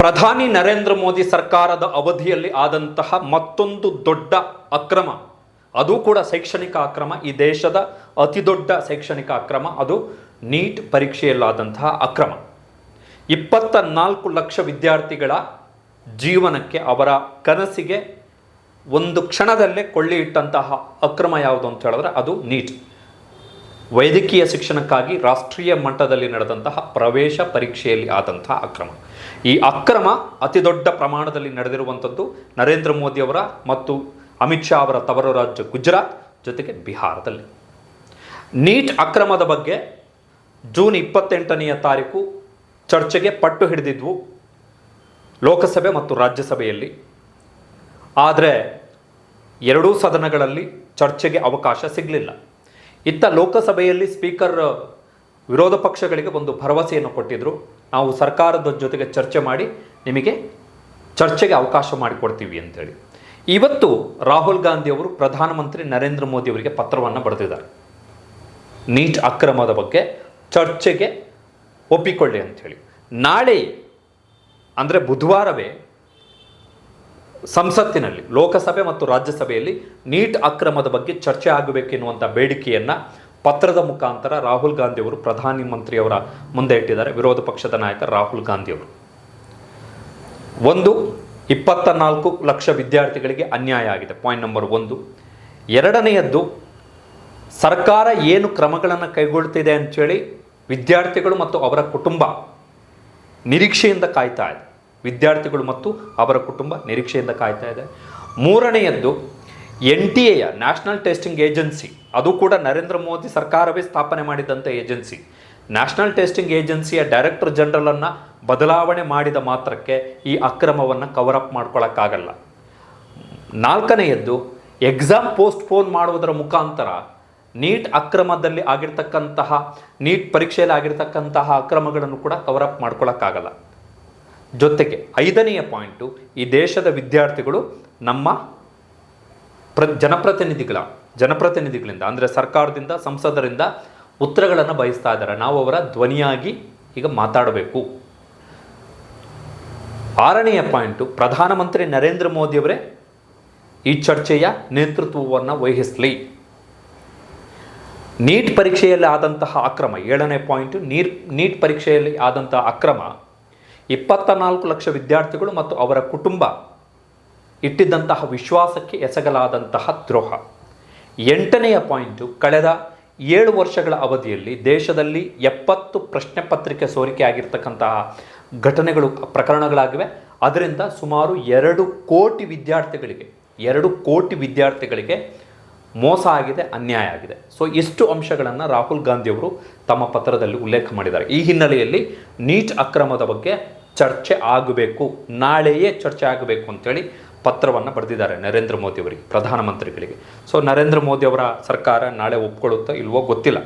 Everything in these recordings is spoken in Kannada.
ಪ್ರಧಾನಿ ನರೇಂದ್ರ ಮೋದಿ ಸರ್ಕಾರದ ಅವಧಿಯಲ್ಲಿ ಆದಂತಹ ಮತ್ತೊಂದು ದೊಡ್ಡ ಅಕ್ರಮ. ಅದು ಕೂಡ ಶೈಕ್ಷಣಿಕ ಅಕ್ರಮ. ಈ ದೇಶದ ಅತಿ ದೊಡ್ಡ ಶೈಕ್ಷಣಿಕ ಅಕ್ರಮ. ಅದು ನೀಟ್ ಪರೀಕ್ಷೆಯಲ್ಲಾದಂತಹ ಅಕ್ರಮ. ಇಪ್ಪತ್ತ ನಾಲ್ಕು ಲಕ್ಷ ವಿದ್ಯಾರ್ಥಿಗಳ ಜೀವನಕ್ಕೆ ಅವರ ಕನಸಿಗೆ ಒಂದು ಕ್ಷಣದಲ್ಲೇ ಕೊಳ್ಳಿ ಇಟ್ಟಂತಹ ಅಕ್ರಮ ಯಾವುದು ಅಂತ ಹೇಳಿದ್ರೆ ಅದು ನೀಟ್. ವೈದ್ಯಕೀಯ ಶಿಕ್ಷಣಕ್ಕಾಗಿ ರಾಷ್ಟ್ರೀಯ ಮಟ್ಟದಲ್ಲಿ ನಡೆದಂತಹ ಪ್ರವೇಶ ಪರೀಕ್ಷೆಯಲ್ಲಿ ಆದಂತಹ ಅಕ್ರಮ. ಈ ಅಕ್ರಮ ಅತಿ ದೊಡ್ಡ ಪ್ರಮಾಣದಲ್ಲಿ ನಡೆದಿರುವಂಥದ್ದು ನರೇಂದ್ರ ಮೋದಿಯವರ ಮತ್ತು ಅಮಿತ್ ಶಾ ಅವರ ತವರು ರಾಜ್ಯ ಗುಜರಾತ್ ಜೊತೆಗೆ ಬಿಹಾರದಲ್ಲಿ. ನೀಟ್ ಅಕ್ರಮದ ಬಗ್ಗೆ ಜೂನ್ ಇಪ್ಪತ್ತೆಂಟನೆಯ ತಾರೀಕು ಚರ್ಚೆಗೆ ಪಟ್ಟು ಹಿಡಿದಿದ್ವು ಲೋಕಸಭೆ ಮತ್ತು ರಾಜ್ಯಸಭೆಯಲ್ಲಿ. ಆದರೆ ಎರಡೂ ಸದನಗಳಲ್ಲಿ ಚರ್ಚೆಗೆ ಅವಕಾಶ ಸಿಗಲಿಲ್ಲ. ಇತ್ತ ಲೋಕಸಭೆಯಲ್ಲಿ ಸ್ಪೀಕರ್ ವಿರೋಧ ಪಕ್ಷಗಳಿಗೆ ಒಂದು ಭರವಸೆಯನ್ನು ಕೊಟ್ಟಿದ್ದರು ನಾವು ಸರ್ಕಾರದ ಜೊತೆಗೆ ಚರ್ಚೆ ಮಾಡಿ ನಿಮಗೆ ಚರ್ಚೆಗೆ ಅವಕಾಶ ಮಾಡಿಕೊಡ್ತೀವಿ ಅಂತೇಳಿ. ಇವತ್ತು ರಾಹುಲ್ ಗಾಂಧಿ ಅವರು ಪ್ರಧಾನಮಂತ್ರಿ ನರೇಂದ್ರ ಮೋದಿ ಅವರಿಗೆ ಪತ್ರವನ್ನು ಬರೆದಿದ್ದಾರೆ. ನೀಟ್ ಅಕ್ರಮದ ಬಗ್ಗೆ ಚರ್ಚೆಗೆ ಒಪ್ಪಿಕೊಳ್ಳಿ ಅಂಥೇಳಿ ನಾಳೆ, ಅಂದರೆ ಬುಧವಾರವೇ ಸಂಸತ್ತಿನಲ್ಲಿ, ಲೋಕಸಭೆ ಮತ್ತು ರಾಜ್ಯಸಭೆಯಲ್ಲಿ ನೀಟ್ ಅಕ್ರಮದ ಬಗ್ಗೆ ಚರ್ಚೆ ಆಗಬೇಕೆನ್ನುವಂಥ ಬೇಡಿಕೆಯನ್ನು ಪತ್ರದ ಮುಖಾಂತರ ರಾಹುಲ್ ಗಾಂಧಿಯವರು ಪ್ರಧಾನಿ ಮಂತ್ರಿಯವರ ಮುಂದೆ ಇಟ್ಟಿದ್ದಾರೆ. ವಿರೋಧ ಪಕ್ಷದ ನಾಯಕ ರಾಹುಲ್ ಗಾಂಧಿಯವರು ಒಂದು, ಇಪ್ಪತ್ತ ನಾಲ್ಕು ಲಕ್ಷ ವಿದ್ಯಾರ್ಥಿಗಳಿಗೆ ಅನ್ಯಾಯ ಆಗಿದೆ. ಪಾಯಿಂಟ್ ನಂಬರ್ ಒಂದು. ಎರಡನೆಯದ್ದು, ಸರ್ಕಾರ ಏನು ಕ್ರಮಗಳನ್ನು ಕೈಗೊಳ್ತಿದೆ ಅಂಥೇಳಿ ವಿದ್ಯಾರ್ಥಿಗಳು ಮತ್ತು ಅವರ ಕುಟುಂಬ ನಿರೀಕ್ಷೆಯಿಂದ ಕಾಯ್ತಾ ಇದೆ. ವಿದ್ಯಾರ್ಥಿಗಳು ಮತ್ತು ಅವರ ಕುಟುಂಬ ನಿರೀಕ್ಷೆಯಿಂದ ಕಾಯ್ತಾ ಇದೆ. ಮೂರನೆಯದ್ದು, ಎನ್ ಟಿ ಎಯ ನ್ಯಾಷನಲ್ ಟೆಸ್ಟಿಂಗ್ ಏಜೆನ್ಸಿ ಅದು ಕೂಡ ನರೇಂದ್ರ ಮೋದಿ ಸರ್ಕಾರವೇ ಸ್ಥಾಪನೆ ಮಾಡಿದಂಥ ಏಜೆನ್ಸಿ. ನ್ಯಾಷನಲ್ ಟೆಸ್ಟಿಂಗ್ ಏಜೆನ್ಸಿಯ ಡೈರೆಕ್ಟರ್ ಜನರಲನ್ನು ಬದಲಾವಣೆ ಮಾಡಿದ ಮಾತ್ರಕ್ಕೆ ಈ ಅಕ್ರಮವನ್ನು ಕವರ್ ಅಪ್ ಮಾಡ್ಕೊಳ್ಳೋಕ್ಕಾಗಲ್ಲ ನಾಲ್ಕನೆಯದ್ದು ಎಕ್ಸಾಮ್ ಪೋಸ್ಟ್ಪೋನ್ ಮಾಡುವುದರ ಮುಖಾಂತರ ನೀಟ್ ಅಕ್ರಮದಲ್ಲಿ ಆಗಿರ್ತಕ್ಕಂತಹ, ನೀಟ್ ಪರೀಕ್ಷೆಯಲ್ಲಿ ಆಗಿರ್ತಕ್ಕಂತಹ ಅಕ್ರಮಗಳನ್ನು ಕೂಡ ಕವರ್ ಅಪ್ ಮಾಡ್ಕೊಳ್ಳೋಕ್ಕಾಗಲ್ಲ ಜೊತೆಗೆ ಐದನೆಯ ಪಾಯಿಂಟು ಈ ದೇಶದ ವಿದ್ಯಾರ್ಥಿಗಳು ನಮ್ಮ ಪ್ರ, ಜನಪ್ರತಿನಿಧಿಗಳ, ಜನಪ್ರತಿನಿಧಿಗಳಿಂದ, ಅಂದರೆ ಸರ್ಕಾರದಿಂದ, ಸಂಸದರಿಂದ ಉತ್ತರಗಳನ್ನು ಬಯಸ್ತಾ ಇದ್ದಾರೆ. ನಾವು ಅವರ ಧ್ವನಿಯಾಗಿ ಈಗ ಮಾತಾಡಬೇಕು. ಆರನೆಯ ಪಾಯಿಂಟು ಪ್ರಧಾನಮಂತ್ರಿ ನರೇಂದ್ರ ಮೋದಿಯವರೇ ಈ ಚರ್ಚೆಯ ನೇತೃತ್ವವನ್ನು ವಹಿಸಲಿ. ನೀಟ್ ಪರೀಕ್ಷೆಯಲ್ಲಿ ಆದಂತಹ ಅಕ್ರಮ, ಏಳನೇ ಪಾಯಿಂಟು ನೀರ್, ನೀಟ್ ಪರೀಕ್ಷೆಯಲ್ಲಿ ಆದಂತಹ ಅಕ್ರಮ ಇಪ್ಪತ್ತ ನಾಲ್ಕು ಲಕ್ಷ ವಿದ್ಯಾರ್ಥಿಗಳು ಮತ್ತು ಅವರ ಕುಟುಂಬ ಇಟ್ಟಿದ್ದಂತಹ ವಿಶ್ವಾಸಕ್ಕೆ ಎಸಗಲಾದಂತಹ ದ್ರೋಹ. ಎಂಟನೆಯ ಪಾಯಿಂಟು, ಕಳೆದ ಏಳು ವರ್ಷಗಳ ಅವಧಿಯಲ್ಲಿ ದೇಶದಲ್ಲಿ ಎಪ್ಪತ್ತು ಪ್ರಶ್ನೆ ಪತ್ರಿಕೆ ಸೋರಿಕೆ ಆಗಿರ್ತಕ್ಕಂತಹ ಘಟನೆಗಳು, ಪ್ರಕರಣಗಳಾಗಿವೆ. ಅದರಿಂದ ಸುಮಾರು ಎರಡು ಕೋಟಿ ವಿದ್ಯಾರ್ಥಿಗಳಿಗೆ, ಎರಡು ಕೋಟಿ ವಿದ್ಯಾರ್ಥಿಗಳಿಗೆ ಮೋಸ ಆಗಿದೆ, ಅನ್ಯಾಯ ಆಗಿದೆ. ಸೊ ಇಷ್ಟು ಅಂಶಗಳನ್ನು ರಾಹುಲ್ ಗಾಂಧಿಯವರು ತಮ್ಮ ಪತ್ರದಲ್ಲಿ ಉಲ್ಲೇಖ ಮಾಡಿದ್ದಾರೆ. ಈ ಹಿನ್ನೆಲೆಯಲ್ಲಿ ನೀಟ್ ಅಕ್ರಮದ ಬಗ್ಗೆ ಚರ್ಚೆ ಆಗಬೇಕು, ನಾಳೆಯೇ ಚರ್ಚೆ ಆಗಬೇಕು ಅಂತೇಳಿ ಪತ್ರವನ್ನು ಬರೆದಿದ್ದಾರೆ ನರೇಂದ್ರ ಮೋದಿ ಅವರಿಗೆ, ಪ್ರಧಾನಮಂತ್ರಿಗಳಿಗೆ. ಸೊ ನರೇಂದ್ರ ಮೋದಿ ಅವರ ಸರ್ಕಾರ ನಾಳೆ ಒಪ್ಕೊಳ್ಳುತ್ತೋ ಇಲ್ವೋ ಗೊತ್ತಿಲ್ಲ.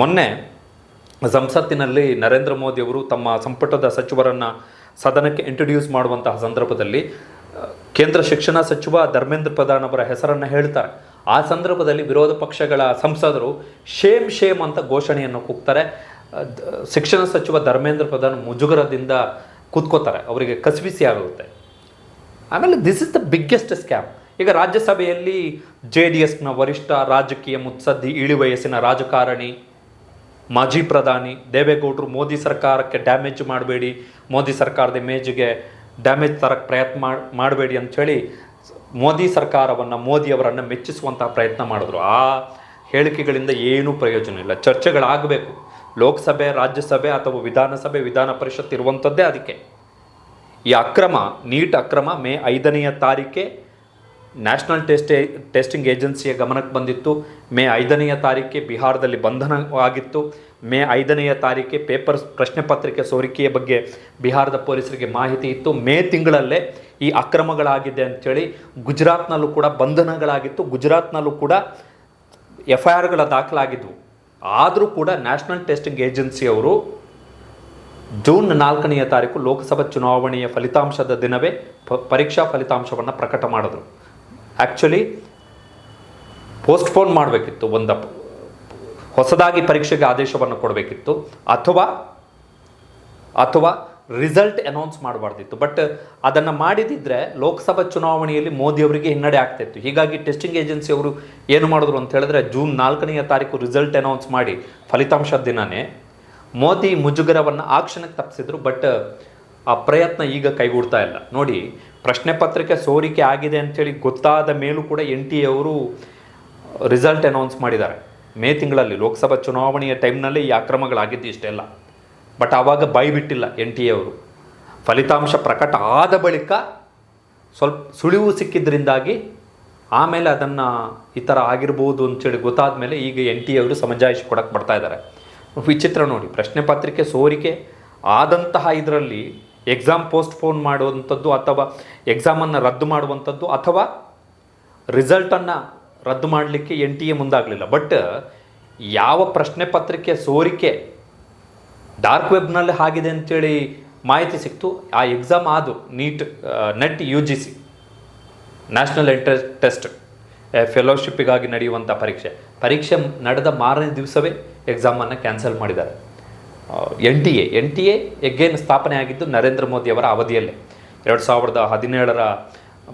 ಮೊನ್ನೆ ಸಂಸತ್ತಿನಲ್ಲಿ ನರೇಂದ್ರ ಮೋದಿ ಅವರು ತಮ್ಮ ಸಂಪುಟದ ಸಚಿವರನ್ನು ಸದನಕ್ಕೆ ಇಂಟ್ರೊಡ್ಯೂಸ್ ಮಾಡುವಂತಹ ಸಂದರ್ಭದಲ್ಲಿ ಕೇಂದ್ರ ಶಿಕ್ಷಣ ಸಚಿವ ಧರ್ಮೇಂದ್ರ ಪ್ರಧಾನ್ ಅವರ ಹೆಸರನ್ನು ಹೇಳ್ತಾರೆ. ಆ ಸಂದರ್ಭದಲ್ಲಿ ವಿರೋಧ ಪಕ್ಷಗಳ ಸಂಸದರು, ಶೇಮ್ ಶೇಮ್ ಅಂತ ಘೋಷಣೆಯನ್ನು ಕೂಗ್ತಾರೆ. ಶಿಕ್ಷಣ ಸಚಿವ ಧರ್ಮೇಂದ್ರ ಪ್ರಧಾನ್ ಮುಜುಗರದಿಂದ ಕೂತ್ಕೋತಾರೆ. ಅವರಿಗೆ ಕಸಿವಿಸಿ ಆಗುತ್ತೆ. ಆಮೇಲೆ this is the biggest scam ಈಗ ರಾಜ್ಯಸಭೆಯಲ್ಲಿ ಜೆ ಡಿ ಎಸ್ನ ವರಿಷ್ಠ ರಾಜಕೀಯ ಮುತ್ಸದ್ದಿ ಇಳಿ ವಯಸ್ಸಿನ ರಾಜಕಾರಣಿ, ಮಾಜಿ ಪ್ರಧಾನಿ ದೇವೇಗೌಡರು ಮೋದಿ ಸರ್ಕಾರಕ್ಕೆ ಡ್ಯಾಮೇಜ್ ಮಾಡಬೇಡಿ, ಮೋದಿ ಸರ್ಕಾರದ ಇಮೇಜ್ಗೆ ಡ್ಯಾಮೇಜ್ ತರಕ್ಕೆ ಪ್ರಯತ್ನ ಮಾಡಿ, ಮಾಡಬೇಡಿ ಅಂಥೇಳಿ ಮೋದಿ ಸರ್ಕಾರವನ್ನು ಮೋದಿಯವರನ್ನು ಮೆಚ್ಚಿಸುವಂತಹ ಪ್ರಯತ್ನ ಮಾಡಿದ್ರು. ಆ ಹೇಳಿಕೆಗಳಿಂದ ಏನೂ ಪ್ರಯೋಜನ ಇಲ್ಲ. ಚರ್ಚೆಗಳಾಗಬೇಕು. ಲೋಕಸಭೆ, ರಾಜ್ಯಸಭೆ ಅಥವಾ ವಿಧಾನಸಭೆ, ವಿಧಾನ ಪರಿಷತ್ ಇರುವಂಥದ್ದೇ ಅದಕ್ಕೆ. ಈ ಅಕ್ರಮ, ನೀಟ್ ಅಕ್ರಮ ಮೇ ಐದನೆಯ ತಾರೀಕೆ ನ್ಯಾಷನಲ್ ಟೆಸ್ಟ್ ಟೆಸ್ಟಿಂಗ್ ಏಜೆನ್ಸಿಯ ಗಮನಕ್ಕೆ ಬಂದಿತ್ತು. ಮೇ ಐದನೆಯ ತಾರೀಕೆ ಬಿಹಾರದಲ್ಲಿ ಬಂಧನವಾಗಿತ್ತು ಮೇ ಐದನೆಯ ತಾರೀಕೆ ಪೇಪರ್ ಪ್ರಶ್ನೆ ಪತ್ರಿಕೆ ಸೋರಿಕೆಯ ಬಗ್ಗೆ ಬಿಹಾರದ ಪೊಲೀಸರಿಗೆ ಮಾಹಿತಿ ಇತ್ತು. ಮೇ ತಿಂಗಳಲ್ಲೇ ಈ ಅಕ್ರಮಗಳಾಗಿದೆ ಅಂಥೇಳಿ ಗುಜರಾತ್ನಲ್ಲೂ ಕೂಡ ಬಂಧನಗಳಾಗಿತ್ತು. ಗುಜರಾತ್ನಲ್ಲೂ ಕೂಡ ಎಫ್ ಐ ಆರ್ಗಳ ದಾಖಲಾಗಿದ್ವು. ಆದರೂ ಕೂಡ ನ್ಯಾಷನಲ್ ಟೆಸ್ಟಿಂಗ್ ಏಜೆನ್ಸಿಯವರು ಜೂನ್ ನಾಲ್ಕನೆಯ ತಾರೀಕು ಲೋಕಸಭಾ ಚುನಾವಣೆಯ ಫಲಿತಾಂಶದ ದಿನವೇ ಪರೀಕ್ಷಾ ಫಲಿತಾಂಶವನ್ನು ಪ್ರಕಟ ಮಾಡಿದ್ರು. ಆ್ಯಕ್ಚುಲಿ ಪೋಸ್ಟ್ಪೋನ್ ಮಾಡಬೇಕಿತ್ತು ಒಂದು ಹೊಸದಾಗಿ ಪರೀಕ್ಷೆಗೆ ಆದೇಶವನ್ನು ಕೊಡಬೇಕಿತ್ತು. ಅಥವಾ ಅಥವಾ ರಿಸಲ್ಟ್ ಅನೌನ್ಸ್ ಮಾಡಬಾರ್ದಿತ್ತು. ಬಟ್ ಅದನ್ನು ಮಾಡಿದಿದ್ರೆ ಲೋಕಸಭಾ ಚುನಾವಣೆಯಲ್ಲಿ ಮೋದಿ ಅವರಿಗೆ ಹಿನ್ನಡೆ ಆಗ್ತಿತ್ತು. ಹೀಗಾಗಿ ಟೆಸ್ಟಿಂಗ್ ಏಜೆನ್ಸಿ ಅವರು ಏನು ಮಾಡಿದ್ರು ಅಂತ ಹೇಳಿದ್ರೆ ಜೂನ್ ನಾಲ್ಕನೆಯ ತಾರೀಕು ರಿಸಲ್ಟ್ ಅನೌನ್ಸ್ ಮಾಡಿ ಫಲಿತಾಂಶದ ದಿನನೇ ಮೋದಿ ಮುಜುಗರವನ್ನು ಆ ಕ್ಷಣಕ್ಕೆ ತಪ್ಪಿಸಿದ್ರು. ಬಟ್ ಆ ಪ್ರಯತ್ನ ಈಗ ಕೈಗೂಡ್ತಾ ಇಲ್ಲ. ನೋಡಿ, ಪ್ರಶ್ನೆ ಪತ್ರಿಕೆ ಸೋರಿಕೆ ಆಗಿದೆ ಅಂಥೇಳಿ ಗೊತ್ತಾದ ಮೇಲೂ ಕೂಡ ಎನ್ ಟಿ ಅವರು ರಿಸಲ್ಟ್ ಅನೌನ್ಸ್ ಮಾಡಿದ್ದಾರೆ. ಮೇ ತಿಂಗಳಲ್ಲಿ ಲೋಕಸಭಾ ಚುನಾವಣೆಯ ಟೈಮ್ನಲ್ಲಿ ಈ ಅಕ್ರಮಗಳಾಗಿದ್ದು ಇಷ್ಟೆಲ್ಲ ಬಟ್ ಆವಾಗ ಬಾಯಿ ಬಿಟ್ಟಿಲ್ಲ ಎನ್ ಟಿ ಅವರು. ಫಲಿತಾಂಶ ಪ್ರಕಟ ಆದ ಬಳಿಕ ಸ್ವಲ್ಪ ಸುಳಿವು ಸಿಕ್ಕಿದ್ರಿಂದಾಗಿ ಆಮೇಲೆ ಅದನ್ನು ಈ ಥರ ಆಗಿರ್ಬೋದು ಅಂತೇಳಿ ಗೊತ್ತಾದ ಮೇಲೆ ಈಗ ಎನ್ ಟಿ ಅವರು ಸಮಜಾಯಿಷಿ ಕೊಡಕ್ಕೆ ಬರ್ತಾ ಇದ್ದಾರೆ. ವಿಚಿತ್ರ ನೋಡಿ, ಪ್ರಶ್ನೆ ಪತ್ರಿಕೆ ಸೋರಿಕೆ ಆದಂತಹ ಇದರಲ್ಲಿ ಎಕ್ಸಾಮ್ ಪೋಸ್ಟ್ಪೋನ್ ಮಾಡುವಂಥದ್ದು ಅಥವಾ ಎಕ್ಸಾಮನ್ನು ರದ್ದು ಮಾಡುವಂಥದ್ದು ಅಥವಾ ರಿಸಲ್ಟನ್ನು ರದ್ದು ಮಾಡಲಿಕ್ಕೆ ಎನ್ ಟಿ ಎ ಮುಂದಾಗಲಿಲ್ಲ. ಬಟ್ ಯಾವ ಪ್ರಶ್ನೆ ಪತ್ರಿಕೆ ಸೋರಿಕೆ ಡಾರ್ಕ್ ವೆಬ್ನಲ್ಲಿ ಆಗಿದೆ ಅಂತೇಳಿ ಮಾಹಿತಿ ಸಿಕ್ತು. ಆ ಎಕ್ಸಾಮ್ ಆದು NEET NET U G C national entrance test ಫೆಲೋಶಿಪ್ಪಿಗಾಗಿ ನಡೆಯುವಂಥ ಪರೀಕ್ಷೆ. ಪರೀಕ್ಷೆ ನಡೆದ ಮಾರನೇ ದಿವಸವೇ ಎಕ್ಸಾಮನ್ನು ಕ್ಯಾನ್ಸಲ್ ಮಾಡಿದ್ದಾರೆ. N T A, N T A again ಸ್ಥಾಪನೆ ಆಗಿದ್ದು ನರೇಂದ್ರ ಮೋದಿಯವರ ಅವಧಿಯಲ್ಲೇ. ಎರಡು ಸಾವಿರದ ಹದಿನೇಳರ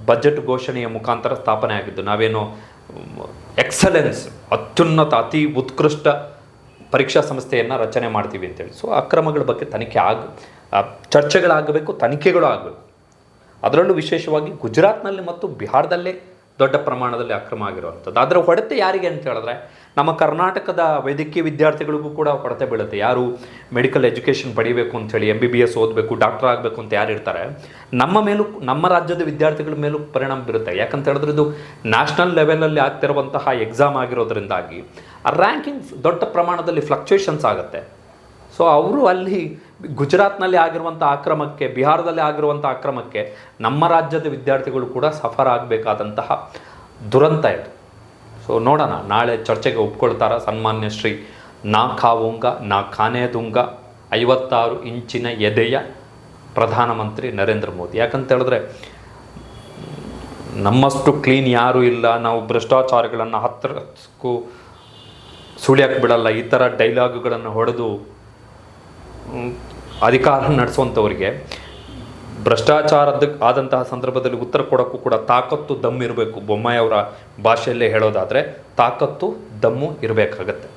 ಬಜೆಟ್ ಘೋಷಣೆಯ ಮುಖಾಂತರ ಸ್ಥಾಪನೆ ಆಗಿದ್ದು, ನಾವೇನು ಎಕ್ಸಲೆನ್ಸ್, ಅತ್ಯುನ್ನತ, ಅತಿ ಉತ್ಕೃಷ್ಟ ಪರೀಕ್ಷಾ ಸಂಸ್ಥೆಯನ್ನು ರಚನೆ ಮಾಡ್ತೀವಿ ಅಂತೇಳಿ. ಸೊ ಅಕ್ರಮಗಳ ಬಗ್ಗೆ ತನಿಖೆ ಆಗ ಚರ್ಚೆಗಳಾಗಬೇಕು, ತನಿಖೆಗಳು ಆಗಬೇಕು. ಅದರಲ್ಲೂ ವಿಶೇಷವಾಗಿ ಗುಜರಾತ್ನಲ್ಲಿ ಮತ್ತು ಬಿಹಾರದಲ್ಲೇ ದೊಡ್ಡ ಪ್ರಮಾಣದಲ್ಲಿ ಅಕ್ರಮ ಆಗಿರುವಂಥದ್ದು. ಅದರ ಹೊಡೆತೆ ಯಾರಿಗೆ ಅಂತ ಹೇಳಿದ್ರೆ, ನಮ್ಮ ಕರ್ನಾಟಕದ ವೈದ್ಯಕೀಯ ವಿದ್ಯಾರ್ಥಿಗಳಿಗೂ ಕೂಡ ಹೊಡೆತ ಬೀಳುತ್ತೆ. ಯಾರು ಮೆಡಿಕಲ್ ಎಜುಕೇಷನ್ ಪಡಿಬೇಕು ಅಂತೇಳಿ ಎಂ ಬಿ ಬಿ ಎಸ್ ಓದಬೇಕು, ಡಾಕ್ಟರ್ ಆಗಬೇಕು ಅಂತ ಯಾರು ಇರ್ತಾರೆ, ನಮ್ಮ ಮೇಲೂ, ನಮ್ಮ ರಾಜ್ಯದ ವಿದ್ಯಾರ್ಥಿಗಳ ಮೇಲೂ ಪರಿಣಾಮ ಬೀರುತ್ತೆ. ಯಾಕಂತ ಹೇಳಿದ್ರೆ ಇದು ನ್ಯಾಷನಲ್ ಲೆವೆಲಲ್ಲಿ ಆಗ್ತಿರುವಂತಹ ಎಕ್ಸಾಮ್ ಆಗಿರೋದ್ರಿಂದಾಗಿ ಆ ರ್ಯಾಂಕಿಂಗ್ ದೊಡ್ಡ ಪ್ರಮಾಣದಲ್ಲಿ ಫ್ಲಕ್ಚುಯೇಷನ್ಸ್ ಆಗುತ್ತೆ. ಸೊ ಅವರು ಅಲ್ಲಿ ಗುಜರಾತ್ನಲ್ಲಿ ಆಗಿರುವಂಥ ಆಕ್ರಮಕ್ಕೆ, ಬಿಹಾರದಲ್ಲಿ ಆಗಿರುವಂಥ ಆಕ್ರಮಕ್ಕೆ ನಮ್ಮ ರಾಜ್ಯದ ವಿದ್ಯಾರ್ಥಿಗಳು ಕೂಡ ಸಫರ್ ಆಗಬೇಕಾದಂತಹ ದುರಂತ ಇದು. ಸೊ ನೋಡೋಣ, ನಾಳೆ ಚರ್ಚೆಗೆ ಒಪ್ಕೊಳ್ತಾರ? ಸನ್ಮಾನ್ಯ ಶ್ರೀ ನಾ ಖಾವುಂಗ ನಾ ಖಾನೇದುಂಗ ಐವತ್ತಾರು ಇಂಚಿನ ಎದೆಯ ಪ್ರಧಾನಮಂತ್ರಿ ನರೇಂದ್ರ ಮೋದಿ. ಯಾಕಂತ ಹೇಳಿದ್ರೆ, ನಮ್ಮಷ್ಟು ಕ್ಲೀನ್ ಯಾರೂ ಇಲ್ಲ, ನಾವು ಭ್ರಷ್ಟಾಚಾರಗಳನ್ನು ಹತ್ತಿರಕ್ಕೂ ಸುಳಿಯಕ್ಕೆ ಬಿಡಲ್ಲ ಈ ಥರ ಡೈಲಾಗುಗಳನ್ನು ಹೊಡೆದು ಅಧಿಕಾರ ನಡೆಸುವಂಥವ್ರಿಗೆ ಭ್ರಷ್ಟಾಚಾರದ ಆದಂತಹ ಸಂದರ್ಭದಲ್ಲಿ ಉತ್ತರ ಕೊಡೋಕ್ಕೂ ಕೂಡ ತಾಕತ್ತು ದಮ್ಮು ಇರಬೇಕು. ಬೊಮ್ಮಾಯಿ ಅವರ ಭಾಷೆಯಲ್ಲೇ ಹೇಳೋದಾದರೆ ತಾಕತ್ತು ದಮ್ಮು ಇರಬೇಕಾಗತ್ತೆ.